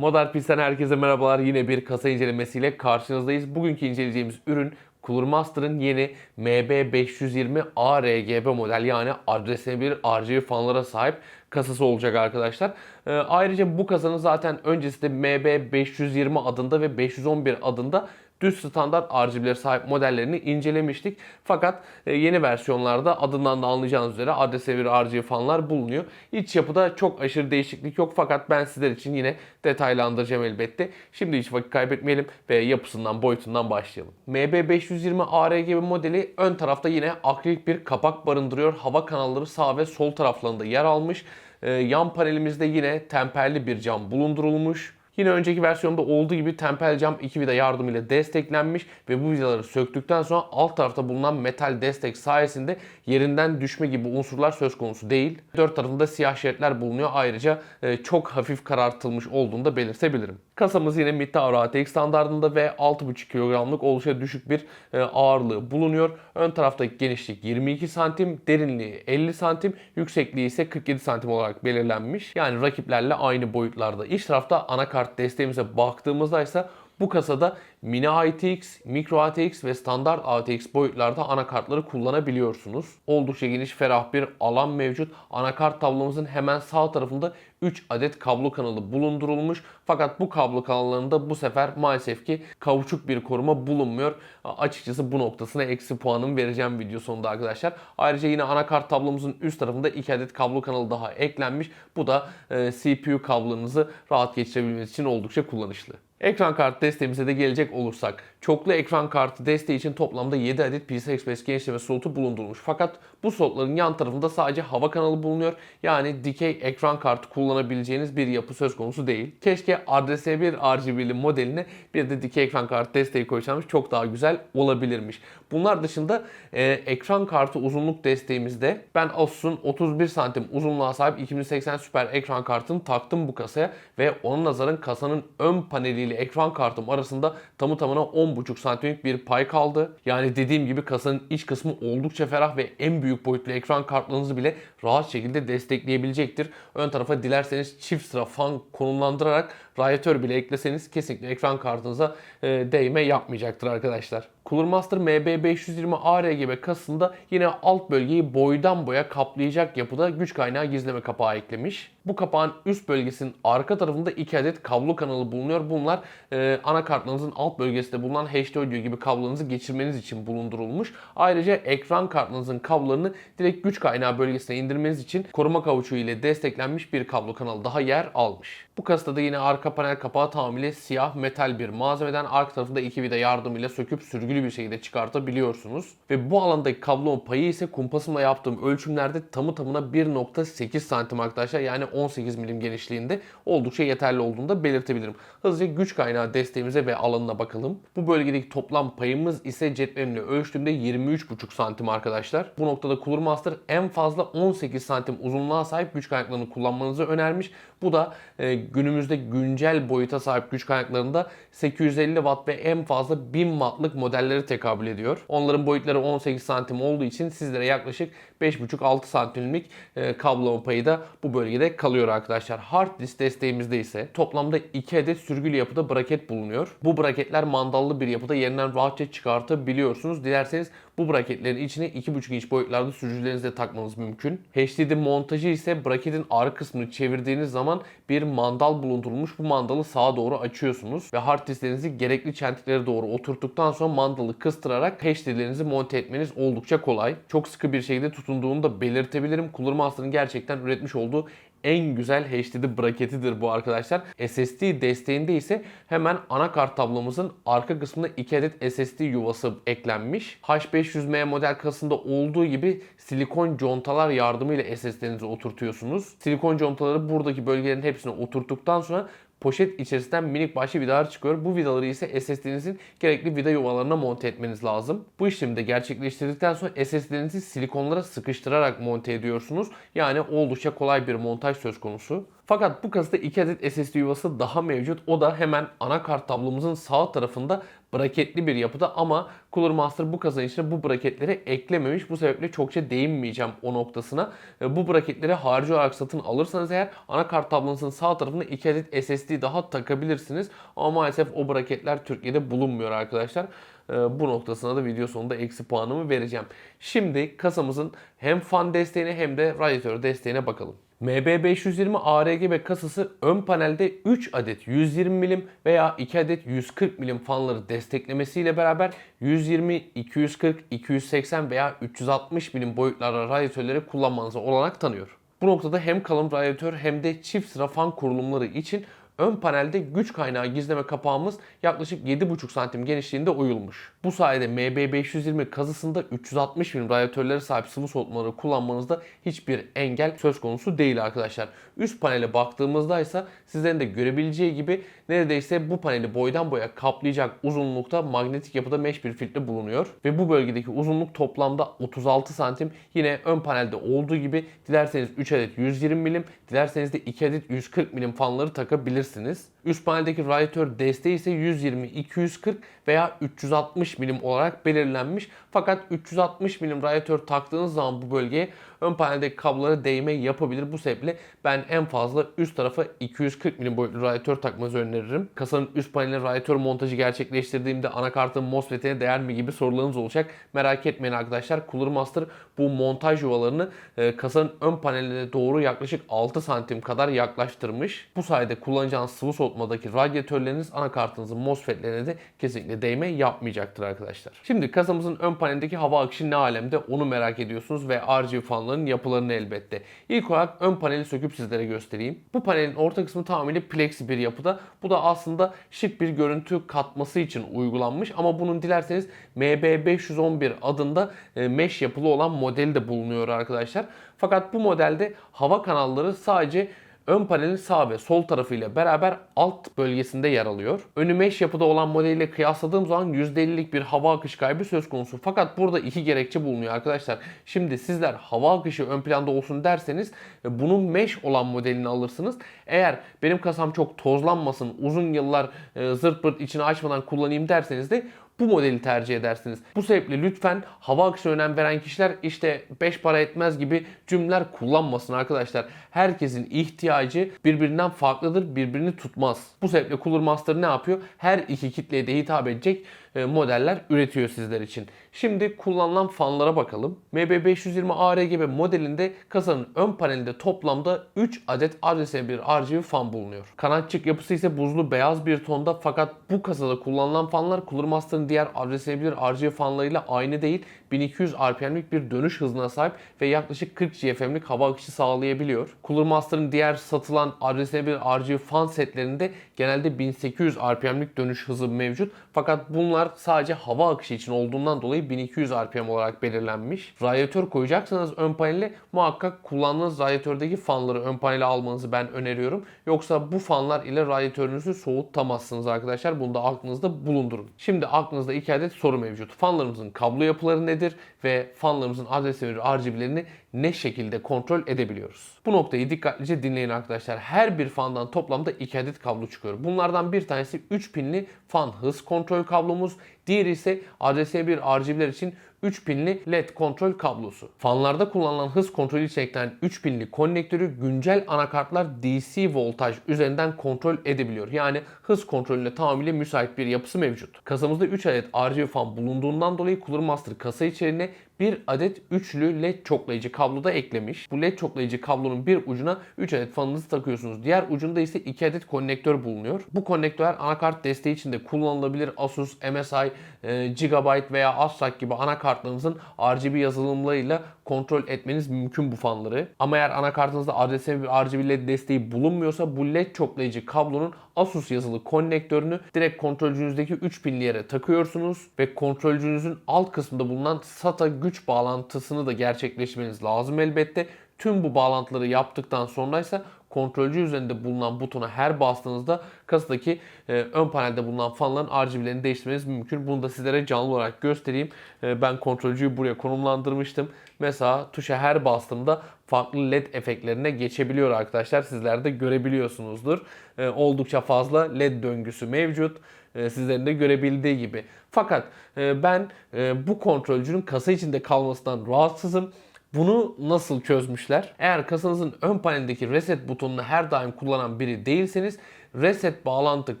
Modern Pisten herkese merhabalar. Yine bir kasa incelemesiyle karşınızdayız. Bugünkü inceleyeceğimiz ürün Coolmaster'ın yeni MB520 ARGB model yani adresine bir RGB fanlara sahip kasası olacak arkadaşlar. Ee, ayrıca bu kasanın zaten öncesinde MB520 adında ve 511 adında düz standart RGB'lere sahip modellerini incelemiştik. Fakat e, yeni versiyonlarda adından da anlayacağınız üzere adrese bir RGB fanlar bulunuyor. İç yapıda çok aşırı değişiklik yok fakat ben sizler için yine detaylandıracağım elbette. Şimdi hiç vakit kaybetmeyelim ve yapısından boyutundan başlayalım. MB520 ARGB modeli ön tarafta yine akrilik bir kapak barındırıyor. Hava kanalları sağ ve sol taraflarında yer almış. Ee, yan panelimizde yine temperli bir cam bulundurulmuş. Yine önceki versiyonda olduğu gibi tempel cam iki vida yardımıyla desteklenmiş ve bu vidaları söktükten sonra alt tarafta bulunan metal destek sayesinde yerinden düşme gibi unsurlar söz konusu değil. Dört tarafında siyah şeritler bulunuyor. Ayrıca e, çok hafif karartılmış olduğunu da belirtebilirim. Kasamız yine Mittavra ATX standartında ve 6,5 kilogramlık oldukça düşük bir e, ağırlığı bulunuyor. Ön taraftaki genişlik 22 santim, derinliği 50 santim, yüksekliği ise 47 santim olarak belirlenmiş. Yani rakiplerle aynı boyutlarda. İç tarafta anakart desteğimize baktığımızda ise bu kasada mini ATX, micro ATX ve standart ATX boyutlarda anakartları kullanabiliyorsunuz. Oldukça geniş ferah bir alan mevcut. Anakart tablomuzun hemen sağ tarafında 3 adet kablo kanalı bulundurulmuş. Fakat bu kablo kanallarında bu sefer maalesef ki kauçuk bir koruma bulunmuyor. Açıkçası bu noktasına eksi puanım vereceğim video sonunda arkadaşlar. Ayrıca yine anakart tablomuzun üst tarafında 2 adet kablo kanalı daha eklenmiş. Bu da e, CPU kablolarınızı rahat geçirebilmeniz için oldukça kullanışlı. Ekran kartı desteğimize de gelecek olursak çoklu ekran kartı desteği için toplamda 7 adet PCI Express genişleme slotu bulundurulmuş. Fakat bu slotların yan tarafında sadece hava kanalı bulunuyor. Yani dikey ekran kartı kullanabileceğiniz bir yapı söz konusu değil. Keşke RDS1 RGB'li modeline bir de dikey ekran kartı desteği koysanmış çok daha güzel olabilirmiş. Bunlar dışında e, ekran kartı uzunluk desteğimizde ben Asus'un 31 santim uzunluğa sahip 2080 süper ekran kartını taktım bu kasaya ve onun nazaran kasanın ön paneliyle ekran kartım arasında tamı tamına 10,5 santimlik bir pay kaldı. Yani dediğim gibi kasanın iç kısmı oldukça ferah ve en büyük boyutlu ekran kartlarınızı bile rahat şekilde destekleyebilecektir. Ön tarafa dilerseniz çift sıra fan konumlandırarak radyatör bile ekleseniz kesinlikle ekran kartınıza e, değme yapmayacaktır arkadaşlar. Cooler Master MB520 ARGB kasasında yine alt bölgeyi boydan boya kaplayacak yapıda güç kaynağı gizleme kapağı eklemiş. Bu kapağın üst bölgesinin arka tarafında 2 adet kablo kanalı bulunuyor. Bunlar e, anakartlarınızın alt bölgesinde bulunan HD audio gibi kablolarınızı geçirmeniz için bulundurulmuş. Ayrıca ekran kartınızın kablolarını direkt güç kaynağı bölgesine indirmeniz için koruma kavuçuğu ile desteklenmiş bir kablo kanalı daha yer almış. Bu kasada da yine arka panel kapağı tamamıyla siyah metal bir malzemeden arka tarafında iki vida yardımıyla söküp sürgülü bir şekilde çıkartabiliyorsunuz. Ve bu alandaki kablonun payı ise kumpasımla yaptığım ölçümlerde tamı tamına 1.8 santim arkadaşlar. Yani 18 milim genişliğinde oldukça yeterli olduğunu da belirtebilirim. Hızlıca güç kaynağı desteğimize ve alanına bakalım. Bu bölgedeki toplam payımız ise cetvelimle ölçtüğümde 23.5 santim arkadaşlar. Bu noktada Cooler Master en fazla 18 santim uzunluğa sahip güç kaynaklarını kullanmanızı önermiş. Bu da e, günümüzde güncel boyuta sahip güç kaynaklarında 850 watt ve en fazla 1000 wattlık modelleri tekabül ediyor. Onların boyutları 18 santim olduğu için sizlere yaklaşık 5,5-6 santimlik e, kabloma payı da bu bölgede kalıyor arkadaşlar. Hard disk desteğimizde ise toplamda 2 adet sürgülü yapıda braket bulunuyor. Bu braketler mandallı bir yapıda yerinden rahatça çıkartabiliyorsunuz. Dilerseniz bu braketlerin içine 2,5 inç boyutlarda sürücülerinizle takmanız mümkün. HDD montajı ise braketin arka kısmını çevirdiğiniz zaman bir mandal bulundurulmuş. Bu mandalı sağa doğru açıyorsunuz ve hard disklerinizi gerekli çentiklere doğru oturttuktan sonra mandalı kıstırarak HDD'lerinizi monte etmeniz oldukça kolay. Çok sıkı bir şekilde tutunduğunu da belirtebilirim. Cooler Master'ın gerçekten üretmiş olduğu en güzel HDD braketidir bu arkadaşlar. SSD desteğinde ise hemen anakart tablomuzun arka kısmında 2 adet SSD yuvası eklenmiş. H500M model kasasında olduğu gibi silikon contalar yardımıyla SSD'nizi oturtuyorsunuz. Silikon contaları buradaki bölgelerin hepsine oturttuktan sonra poşet içerisinden minik başlı vidalar çıkıyor. Bu vidaları ise SSD'nizin gerekli vida yuvalarına monte etmeniz lazım. Bu işlemi de gerçekleştirdikten sonra SSD'nizi silikonlara sıkıştırarak monte ediyorsunuz. Yani oldukça kolay bir montaj söz konusu. Fakat bu kasada 2 adet SSD yuvası daha mevcut. O da hemen anakart tablomuzun sağ tarafında braketli bir yapıda ama Cooler Master bu kasa içine bu braketleri eklememiş. Bu sebeple çokça değinmeyeceğim o noktasına. E, Bu braketleri harici olarak satın alırsanız eğer anakart tablonuzun sağ tarafında 2 adet SSD daha takabilirsiniz. Ama maalesef o braketler Türkiye'de bulunmuyor arkadaşlar. E, Bu noktasına da video sonunda eksi puanımı vereceğim. Şimdi kasamızın hem fan desteğine hem de radyatör desteğine bakalım. MB520 ARGB kasası ön panelde 3 adet 120 milim veya 2 adet 140 milim fanları desteklemesiyle beraber 120, 240, 280 veya 360 milim boyutlarda radyatörleri kullanmanıza olanak tanıyor. Bu noktada hem kalın radyatör hem de çift sıra fan kurulumları için ön panelde güç kaynağı gizleme kapağımız yaklaşık 7,5 santim genişliğinde oyulmuş. Bu sayede MB520 kazısında 360 mm radyatörlere sahip sıvı soğutmaları kullanmanızda hiçbir engel söz konusu değil arkadaşlar. Üst panele baktığımızda ise sizlerin de görebileceği gibi neredeyse bu paneli boydan boya kaplayacak uzunlukta magnetik yapıda mesh bir filtre bulunuyor. Ve bu bölgedeki uzunluk toplamda 36 santim. Yine ön panelde olduğu gibi dilerseniz 3 adet 120 milim, dilerseniz de 2 adet 140 milim fanları takabilirsiniz yapabilirsiniz. Üst paneldeki radyatör desteği ise 120, 240 veya 360 milim olarak belirlenmiş. Fakat 360 milim radyatör taktığınız zaman bu bölgeye ön paneldeki kablolara değme yapabilir. Bu sebeple ben en fazla üst tarafa 240 milim boyutlu radyatör takmanızı öneririm. Kasanın üst paneline radyatör montajı gerçekleştirdiğimde anakartın MOSFET'ine değer mi gibi sorularınız olacak. Merak etmeyin arkadaşlar. Cooler Master bu montaj yuvalarını e, kasanın ön paneline doğru yaklaşık 6 santim kadar yaklaştırmış. Bu sayede kullanacağınız sıvı soğutmadaki radyatörleriniz anakartınızın MOSFET'lerine de kesinlikle değme yapmayacaktır arkadaşlar. Şimdi kasamızın ön panelindeki hava akışı ne alemde onu merak ediyorsunuz ve RGB fanların yapılarını elbette. İlk olarak ön paneli söküp sizlere göstereyim. Bu panelin orta kısmı tamamıyla plexi bir yapıda. Bu da aslında şık bir görüntü katması için uygulanmış ama bunun dilerseniz MB511 adında e, mesh yapılı olan modeli de bulunuyor arkadaşlar. Fakat bu modelde hava kanalları sadece ön panelin sağ ve sol tarafıyla beraber alt bölgesinde yer alıyor. Önü mesh yapıda olan modeliyle kıyasladığım zaman %50'lik bir hava akış kaybı söz konusu. Fakat burada iki gerekçe bulunuyor arkadaşlar. Şimdi sizler hava akışı ön planda olsun derseniz e, bunun mesh olan modelini alırsınız. Eğer benim kasam çok tozlanmasın, uzun yıllar e, zırt pırt içini açmadan kullanayım derseniz de bu modeli tercih edersiniz. Bu sebeple lütfen hava akışına önem veren kişiler işte 5 para etmez gibi cümleler kullanmasın arkadaşlar. Herkesin ihtiyacı birbirinden farklıdır, birbirini tutmaz. Bu sebeple Cooler Master ne yapıyor? Her iki kitleye de hitap edecek e, modeller üretiyor sizler için. Şimdi kullanılan fanlara bakalım. MB520 ARGB modelinde kasanın ön panelinde toplamda 3 adet RGB1 RGB fan bulunuyor. Kanatçık yapısı ise buzlu beyaz bir tonda fakat bu kasada kullanılan fanlar Cooler Master'ın diğer RGB1 RGB fanlarıyla aynı değil. 1200 RPM'lik bir dönüş hızına sahip ve yaklaşık 40 GFM'lik hava akışı sağlayabiliyor. Cooler Master'ın diğer satılan RGB1 RGB fan setlerinde genelde 1800 RPM'lik dönüş hızı mevcut. Fakat bunlar sadece hava akışı için olduğundan dolayı 1200 RPM olarak belirlenmiş. Radyatör koyacaksanız ön panele muhakkak kullandığınız radyatördeki fanları ön panele almanızı ben öneriyorum. Yoksa bu fanlar ile radyatörünüzü soğutamazsınız arkadaşlar. Bunu da aklınızda bulundurun. Şimdi aklınızda iki adet soru mevcut. Fanlarımızın kablo yapıları nedir ve fanlarımızın adres ve RGB'lerini ne şekilde kontrol edebiliyoruz? Bu noktayı dikkatlice dinleyin arkadaşlar. Her bir fandan toplamda 2 adet kablo çıkıyor. Bunlardan bir tanesi 3 pinli fan hız kontrol kablomuz. Diğeri ise ADS1 RGB'ler için 3 pinli LED kontrol kablosu. Fanlarda kullanılan hız kontrolü için eklenen 3 pinli konnektörü güncel anakartlar DC voltaj üzerinden kontrol edebiliyor. Yani hız kontrolüne tamamıyla müsait bir yapısı mevcut. Kasamızda 3 adet RGB fan bulunduğundan dolayı Cooler Master kasa içeriğine bir adet üçlü led çoklayıcı kablo da eklemiş. Bu led çoklayıcı kablonun bir ucuna 3 adet fanınızı takıyorsunuz. Diğer ucunda ise 2 adet konnektör bulunuyor. Bu konnektörler anakart desteği için de kullanılabilir. Asus, MSI, e, Gigabyte veya ASRock gibi anakartlarınızın RGB yazılımlarıyla kontrol etmeniz mümkün bu fanları. Ama eğer anakartınızda RGB, RGB led desteği bulunmuyorsa bu led çoklayıcı kablonun Asus yazılı konnektörünü direkt kontrolcünüzdeki 3 pinli yere takıyorsunuz ve kontrolcünüzün alt kısmında bulunan SATA güç bağlantısını da gerçekleştirmeniz lazım elbette. Tüm bu bağlantıları yaptıktan sonra ise kontrolcü üzerinde bulunan butona her bastığınızda kasadaki e, ön panelde bulunan fanların RGB'lerini değiştirmeniz mümkün. Bunu da sizlere canlı olarak göstereyim. E, ben kontrolcüyü buraya konumlandırmıştım. Mesela tuşa her bastığımda farklı led efektlerine geçebiliyor arkadaşlar. Sizler de görebiliyorsunuzdur. E, oldukça fazla led döngüsü mevcut. E, sizlerin de görebildiği gibi. Fakat e, ben e, bu kontrolcünün kasa içinde kalmasından rahatsızım. Bunu nasıl çözmüşler? Eğer kasanızın ön panelindeki reset butonunu her daim kullanan biri değilseniz reset bağlantı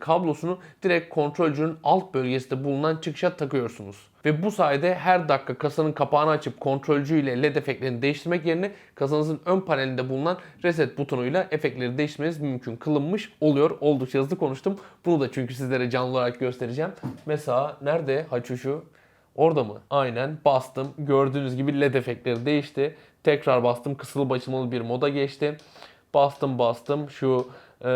kablosunu direkt kontrolcünün alt bölgesinde bulunan çıkışa takıyorsunuz. Ve bu sayede her dakika kasanın kapağını açıp kontrolcü ile led efektlerini değiştirmek yerine kasanızın ön panelinde bulunan reset butonuyla efektleri değiştirmeniz mümkün kılınmış oluyor. Oldukça hızlı konuştum. Bunu da çünkü sizlere canlı olarak göstereceğim. Mesela nerede haçuşu? Orada mı? Aynen bastım. Gördüğünüz gibi led efektleri değişti. Tekrar bastım. Kısılıp açılmalı bir moda geçti. Bastım bastım. Şu e,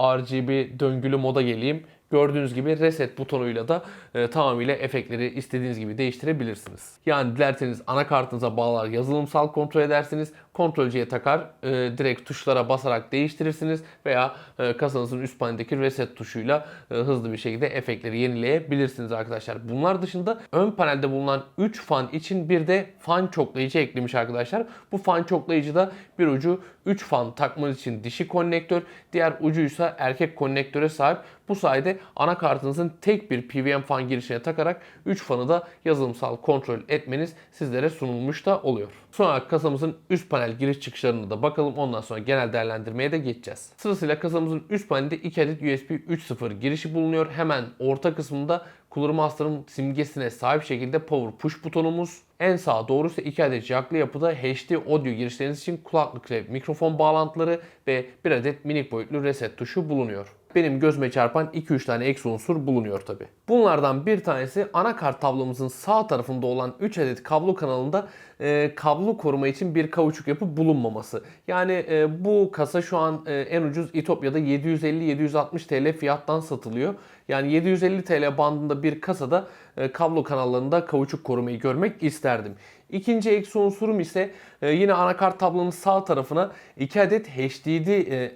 RGB döngülü moda geleyim. Gördüğünüz gibi reset butonuyla da e, tamamıyla efektleri istediğiniz gibi değiştirebilirsiniz. Yani dilerseniz anakartınıza bağlar yazılımsal kontrol edersiniz. Kontrolcüye takar e, direkt tuşlara basarak değiştirirsiniz veya e, kasanızın üst paneldeki reset tuşuyla e, hızlı bir şekilde efektleri yenileyebilirsiniz arkadaşlar. Bunlar dışında ön panelde bulunan 3 fan için bir de fan çoklayıcı eklemiş arkadaşlar. Bu fan çoklayıcıda bir ucu 3 fan takmanız için dişi konnektör, diğer ucuysa erkek konnektöre sahip. Bu sayede anakartınızın tek bir PWM fan girişine takarak 3 fanı da yazılımsal kontrol etmeniz sizlere sunulmuş da oluyor. Sonra kasamızın üst panel giriş çıkışlarına da bakalım. Ondan sonra genel değerlendirmeye de geçeceğiz. Sırasıyla kasamızın üst panelinde 2 adet USB 3.0 girişi bulunuyor. Hemen orta kısmında Cooler Master'ın simgesine sahip şekilde power push butonumuz. En sağa doğru ise 2 adet jacklı yapıda HD audio girişleriniz için kulaklık ve mikrofon bağlantıları ve bir adet minik boyutlu reset tuşu bulunuyor. Benim gözüme çarpan 2-3 tane eksi unsur bulunuyor tabi. Bunlardan bir tanesi anakart tablomuzun sağ tarafında olan 3 adet kablo kanalında e, kablo koruma için bir kauçuk yapı bulunmaması. Yani e, bu kasa şu an e, en ucuz İtopya'da 750-760 TL fiyattan satılıyor. Yani 750 TL bandında bir kasada e, kablo kanallarında kauçuk korumayı görmek isterdim. İkinci eksi unsurum ise e, yine anakart tablonun sağ tarafına 2 adet HDD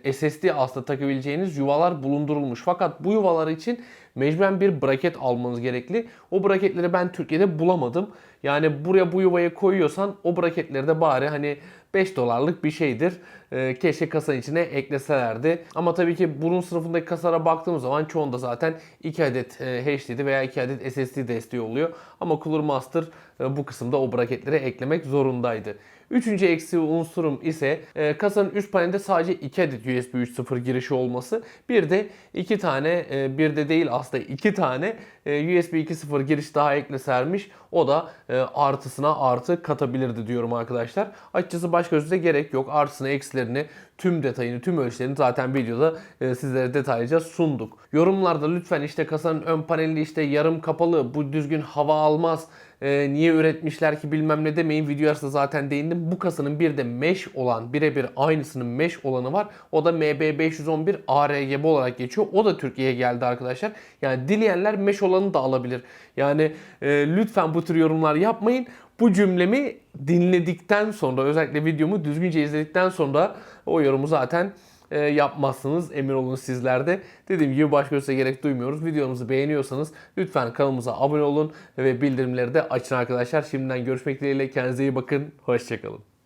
e, SSD aslında takabileceğiniz yuvalar bulundurulmuş. Fakat bu yuvalar için mecburen bir braket almanız gerekli. O braketleri ben Türkiye'de bulamadım. Yani buraya bu yuvayı koyuyorsan o braketleri de bari hani 5 dolarlık bir şeydir. Ee, keşke kasanın içine ekleselerdi. Ama tabii ki bunun sınıfındaki kasalara baktığımız zaman çoğunda zaten 2 adet e, HDD veya 2 adet SSD desteği oluyor. Ama Cooler Master e, bu kısımda o braketleri eklemek zorundaydı. Üçüncü eksi unsurum ise e, kasanın üst panelinde sadece 2 adet USB 3.0 girişi olması. Bir de 2 tane, e, bir de değil aslında 2 tane e, USB 2.0 giriş daha eklesermiş. O da e, artısına artı katabilirdi diyorum arkadaşlar. Açıkçası başka özüze gerek yok. Artısını, eksilerini, tüm detayını, tüm ölçülerini zaten videoda e, sizlere detaylıca sunduk. Yorumlarda lütfen işte kasanın ön paneli işte yarım kapalı, bu düzgün hava almaz, e, niye üretmişler ki bilmem ne demeyin. Video arasında zaten değindim. Bu kasanın bir de mesh olan, birebir aynısının mesh olanı var. O da MB511 ARGB olarak geçiyor. O da Türkiye'ye geldi arkadaşlar. Yani dileyenler mesh olanı da alabilir. Yani e, lütfen bu tür yorumlar yapmayın. Bu cümlemi dinledikten sonra özellikle videomu düzgünce izledikten sonra o yorumu zaten e, yapmazsınız. Emin olun sizler de. Dediğim gibi başka ötese gerek duymuyoruz. Videomuzu beğeniyorsanız lütfen kanalımıza abone olun ve bildirimleri de açın arkadaşlar. Şimdiden görüşmek dileğiyle. Kendinize iyi bakın. Hoşçakalın.